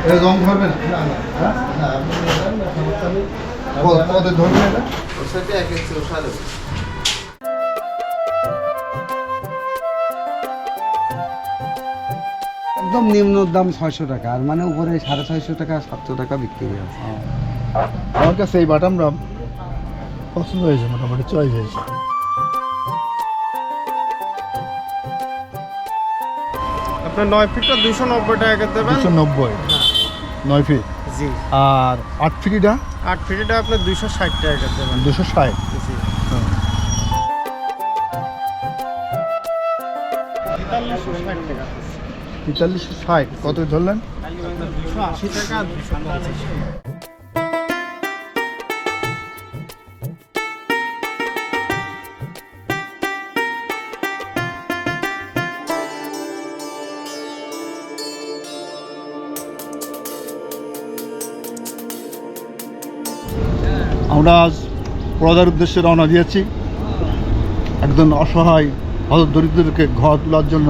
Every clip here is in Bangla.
এটা রং ধরবেন না না। হ্যাঁ? না না এটা ওর সাথে এক এক একদম নিম্ন দাম ছয়শো টাকা আর মানে উপরে সাড়ে ছয়শো টাকা সাতশো টাকা বিক্রি হয়ে আছে আমার কাছে এই বাটামটা পছন্দ হয়েছে মোটামুটি চয়েস হয়েছে। আপনার নয় ফিটটা দুশো নব্বই টাকা দেবেন? দুশো নব্বই। নয় ফিট জি। আর আট ফিটটা আট ফিটটা আপনার দুশো ষাট টাকা দেবেন। দুশো ষাট? জি। তেতাল্লিশশো ষাট কত ধরলেন? দুশো আশি টাকা। আমরা আজ পড়াদার উদ্দেশ্যে রওনা দিয়েছি। একজন অসহায় হত দরিদ্রকে ঘর তোলার জন্য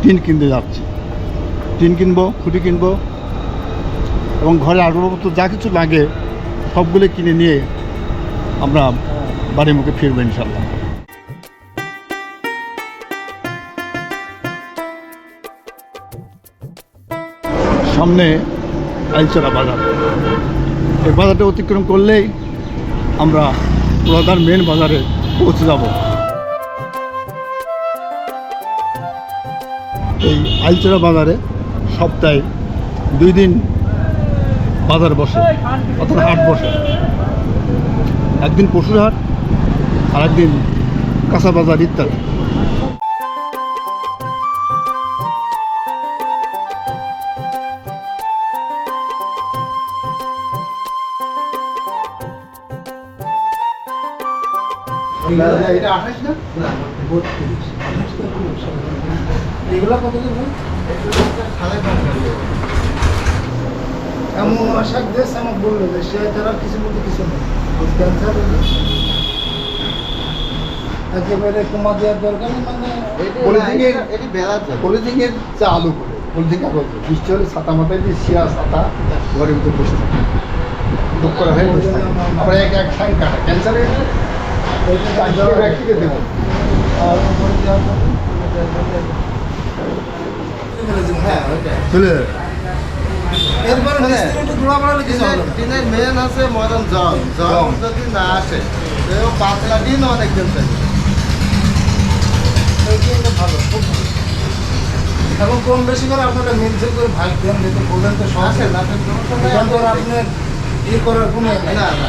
টিন কিনতে যাচ্ছি। টিন কিনবো, খুঁটি কিনবো এবং ঘরে আসবাবপত্র যা কিছু লাগে সবগুলো কিনে নিয়ে আমরা বাড়ির মুখে ফিরবো ইনশাল্লাহ সামনে আইলচরা বাজার। এই বাজারটা অতিক্রম করলেই আমরা প্রধান মেন বাজারে পৌঁছে যাব। এই আলচেরা বাজারে সপ্তাহে দুই দিন বাজার বসে, অর্থাৎ হাট বসে। একদিন পশুর হাট আর একদিন কাঁচা বাজার ইত্যাদি। এটা আঠাশ না? না, বত্রিশ। এগুলো কত করে ভাই? সাড়ে পাঁচ টাকা। এমন আশাক দেশ আমাকে বলল যে সে তারা কিছু বলতে কিছু নেই। ক্যান্সার একেবারে কমা দেওয়ার দরকার মানে পলিথিনের- আলু করে পলিথিন কাগজ বৃষ্টি হলে ছাতা মাথায় দিয়ে শিয়া ছাতা ঘরের ভিতরে বসে থাকে। দুঃখ করে হয়ে বসে থাকে। আমরা এক এক কাটা। ক্যান্সারের ব্যক্তিকে দেবো হ্যাঁ, যাবে এরপরে টিনের- মেন আছে মরণ জল। জল। যদি না আসে পাতলা টিন অনেক দিন থাকে ভালো খুব ভালো। এখন কম বেশি করে আপনারা মিলছে করে ভাগ দেন যেহেতু বললেন তো সব আসে না আপনার ই করার কোনো না না।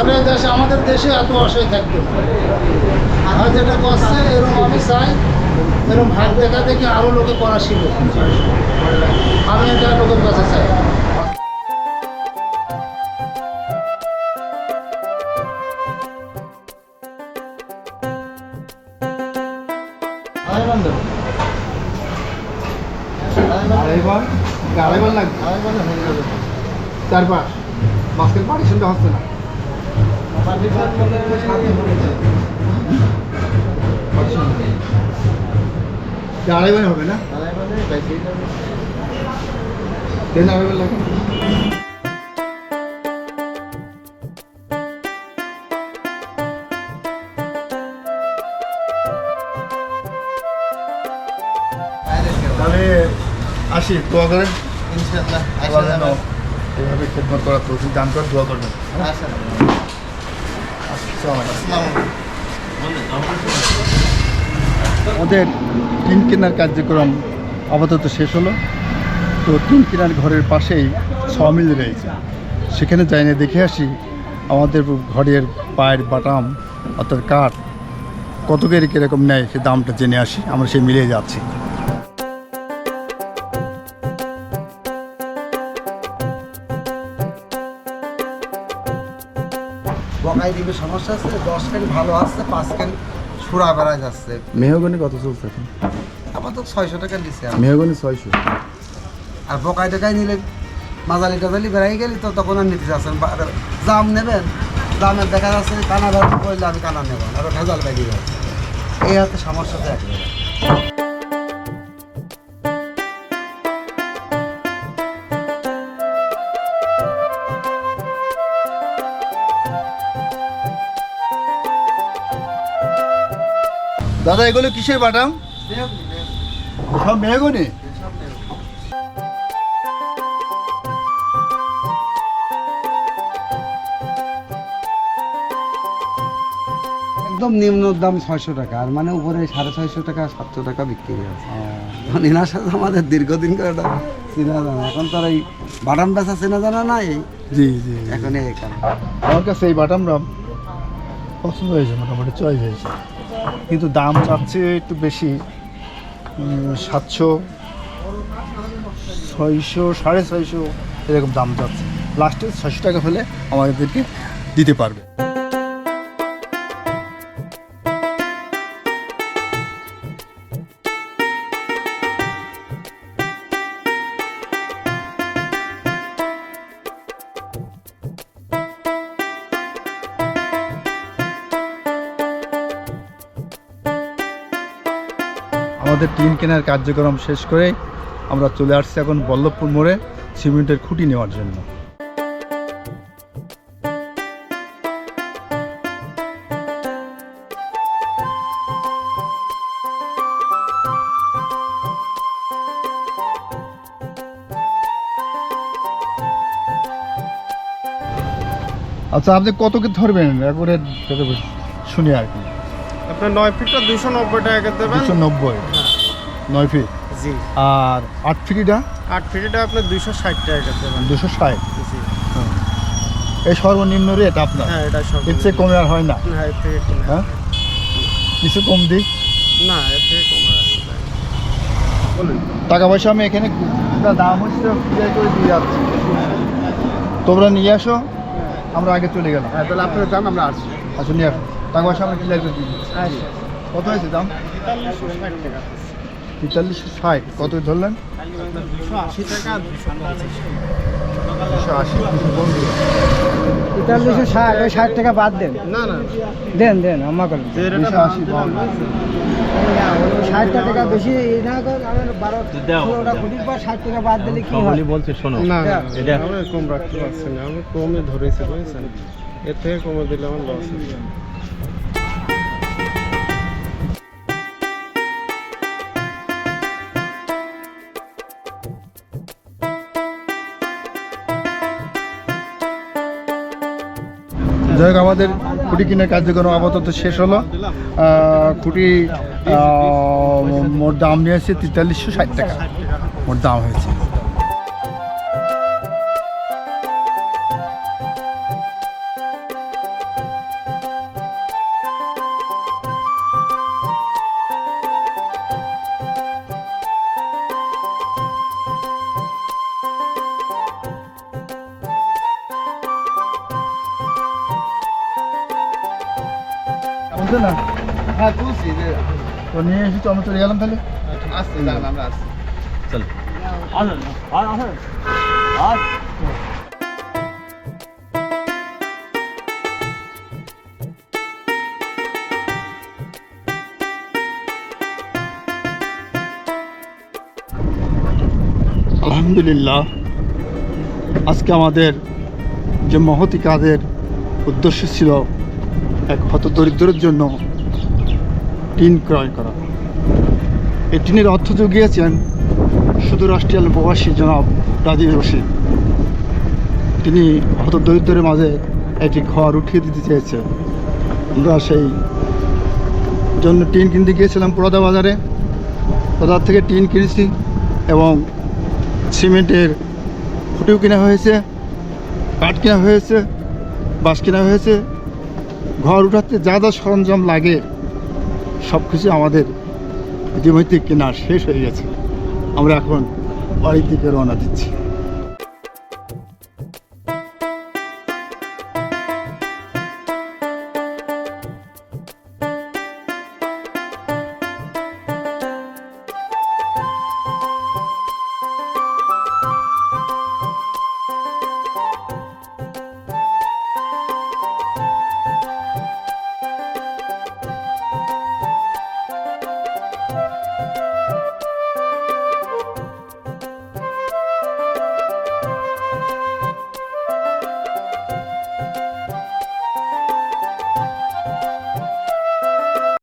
তাহলে দেশে আমাদের দেশে এত অসহায় থাকতো না যেটা করছে এরকম আমি চাই এরকম ভাই দেখা দেখি আরও লোকে করা শিখবে আমি এটা লোকের কাছে চাই। আড়াইবার আড়াইবার লাগবে। আড়াই হয়ে যাবে চার পাঁচ মাস্কের পার্টিশনটা হচ্ছে না। হবে না? আড়াই মানে লাগে তাহলে আসি দোয়া করেন ইনশাআল্লাহ এইভাবে খেদমত করার তৌফিক দান করে দোয়া করবেন। আমাদের টিন কেনার কার্যক্রম আপাতত শেষ হলো। তো টিন কেনার ঘরের পাশেই সমিল রয়েছে। সেখানে যাই না দেখে আসি, আমাদের ঘরের পায়ের বাটাম অর্থাৎ কাঠ কত করে কীরকম নেয় সে দামটা জেনে আসি, আমরা সে মিলিয়ে যাচ্ছি। বকাই দিবে সমস্যা আছে দশ কেন ভালো আসছে পাঁচ কেন সুরা বেড়ায় যাচ্ছে। মেহগনি কত চলছে এখন? আপাতত ছয়শো টাকা দিচ্ছে মেহগনি ছয়শো। আর বকাই টাকাই নিলে মাজালি টাজালি বেড়াই গেলি তো তখন আর নিতে যাচ্ছেন। জাম নেবেন জামের দেখা যাচ্ছে কানা ব্যবহার করলে আমি কানা নেব আরও ভেজাল বেরিয়ে যাচ্ছে এই হাতে সমস্যা তো একবারে দাদা এগুলো কিসের বাটাম? সব মেহগনি? একদম নিম্ন দাম ছয়শো টাকা আর মানে উপরে সাড়ে ছয়শো টাকা সাতশো টাকা বিক্রি এখন এনার সাথে আমাদের দীর্ঘদিন করে চেনা জানা। এখন তো আর এই বাদাম বেচা চেনা জানা নাই। জি জি এখন এই আমার কাছে এই বাটামটা পছন্দ হয়েছে, মোটামুটি চয়েস হয়েছে। কিন্তু দাম চাচ্ছে একটু বেশি সাতশো, ছয়শো, সাড়ে ছয়শো এরকম দাম চাচ্ছে। লাস্টে ছয়শো টাকা হলে আমাদেরকে দিতে পারবে। আমাদের টিন কেনার কার্যক্রম শেষ করে আমরা চলে আসছি এখন বল্লভপুর মোড়ে সিমেন্টের খুঁটি নেওয়ার জন্য। আচ্ছা আপনি কত কি ধরবেন? একবারে শুনি আর কি। আপনার নয় ফিটটা দুশো নব্বই টাকা দেবেন। দুশো নব্বই। নয় ফিট জি। আর আট ফিটটা আট ফিটটা আপনার দুশো ষাট টাকা দুশো ষাট? জি। এই সর্বনিম্ন রেট আপনার? হ্যাঁ এটা সব এর চেয়ে কমে আর হয় না? হ্যাঁ এর থেকে হ্যাঁ? কিছু কম দিক? না এর থেকে কমে আসবে বলুন। টাকা পয়সা আমি এখানে দাম হচ্ছে করে দিয়ে যাচ্ছি। তোমরা নিয়ে আসো আমরা আগে চলে গেলাম। হ্যাঁ তাহলে আপনারা যান আমরা আসছি। আচ্ছা নিয়ে আসো। টাকা পয়সা আমরা ক্লিয়ার করে দিয়ে দিচ্ছি? কত হয়েছে দাম? তেতাল্লিশশো ষাট কত ধরলেন? দুশো আশি টাকা দুশো আশি তেতাল্লিশশো ষাট ওই ষাট টাকা বাদ দেন। না না দেন দেন আমার করেন দুশো আশি। ষাট টাকা বেশি না করেন আমার বারো ষোলোটা কোটির পর ষাট টাকা বাদ দিলে কি হয়? না না এটা- কম রাখতে পারছি না আমি কমে ধরেছি বুঝেছেন? এর থেকে কমে দিলে আমার লস হয়ে যাই হোক, আমাদের খুঁটি কিনে কার্যক্রম আপাতত শেষ হলো। খুঁটি মোট দাম নিয়েছে তেতাল্লিশশো ষাট টাকা। মোট দাম হয়েছে। তো নিয়ে এসেছি আমরা চলে গেলাম তাহলে? আসছি যান আমরা আসছি। আলহামদুলিল্লাহ। আজকে আমাদের যে মহতি কাজের উদ্দেশ্য ছিল এক হতদরিদ্রের জন্য টিন ক্রয় করা। এই টিনের অর্থ জুগিয়েছেন সুদূর অস্ট্রেলিয়ান প্রবাসী জনাব রাজীব রশিদ। তিনি হত দরিদ্রের মাঝে একটি ঘর উঠিয়ে দিতে চেয়েছেন। আমরা সেই জন্য টিন কিনতে গিয়েছিলাম পুরাদা বাজারে। বাজার থেকে টিন কিনেছি এবং সিমেন্টের খুঁটিও কেনা হয়েছে, কাঠ কেনা হয়েছে, বাঁশ কেনা হয়েছে। ঘর উঠাতে যা যা সরঞ্জাম লাগে সব কিছু আমাদের ইতিমধ্যে কেনা শেষ হয়ে গেছে। আমরা এখন বাড়ির দিকে রওনা দিচ্ছি।